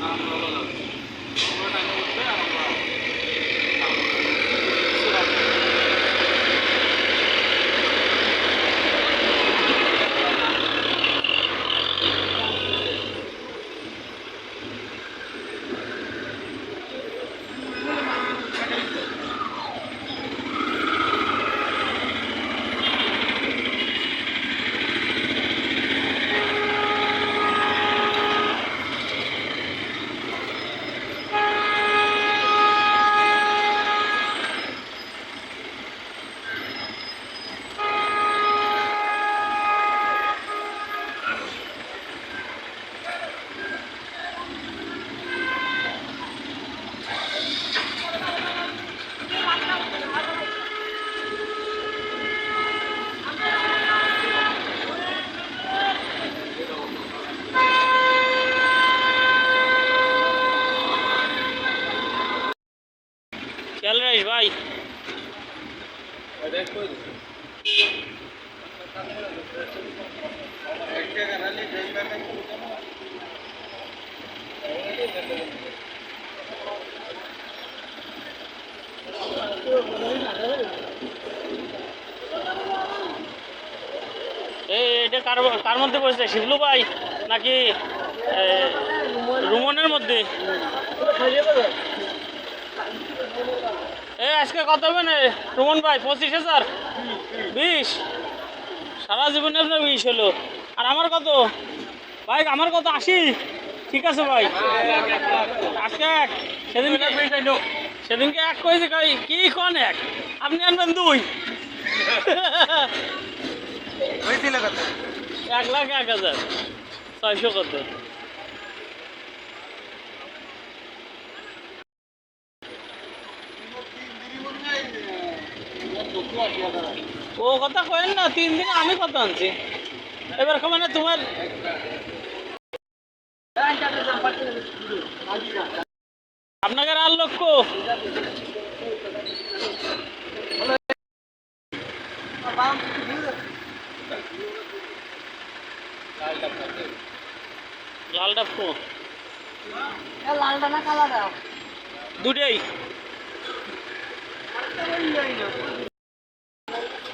আমরা টাকা করতে আমরা ক্যালরাইস ভাই। এই এটা কার কার মধ্যে বসেছে শিবলু ভাই নাকি রুমনের মধ্যে? এই আজকে কত হবে না? রুমন ভাই পঁচিশ হাজার? বিশ? সারা জীবনে আপনার বিশ হলো। আর আমার কত? ভাই আমার কত? আশি? ঠিক আছে ভাই। আজকে এক। সেদিনকে সেদিনকে এক কয়েছে কই কি কোন এক? আপনি আনবেন দুই। এক লাখ এক হাজার। ছয়শো কত? ও কথা কয়েন না, তিন দিনে আমি কত আনছি। এবার মানে তোমার আপনাকে আর লক্ষ লালটা ফো লালটা না কালাটা দুটাই।